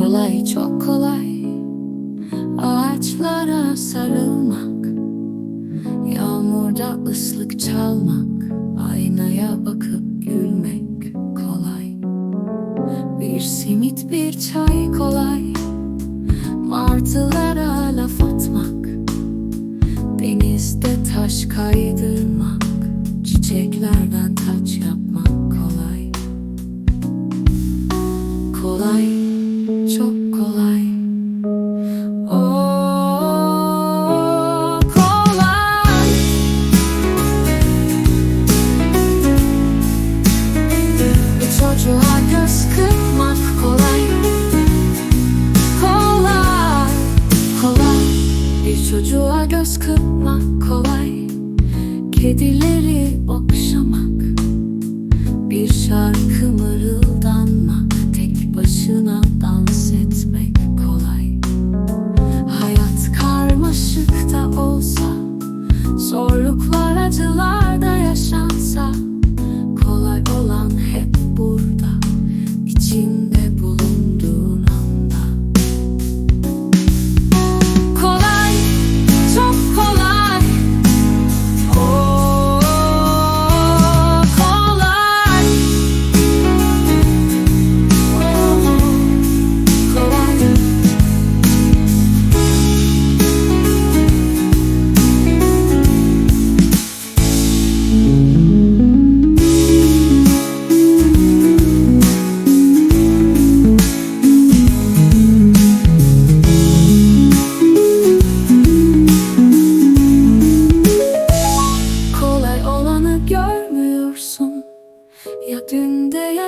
Kolay çok kolay. Ağaçlara sarılmak Yağmurda ıslık çalmak Aynaya bakıp gülmek kolay. Bir simit bir çay kolay. Martılara laf atmak Denizde taş kaydırmak Çiçeklerden taç yapmak kolay. Kolay, çok kolay. Çocuğa göz kırpmak kolay. Kedileri okşamak. Bir şarkı mırıldanmak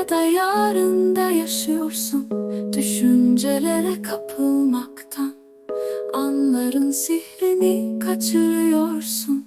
ya da yarında yaşıyorsun. Düşüncelere kapılmaktan Anların sihrini kaçırıyorsun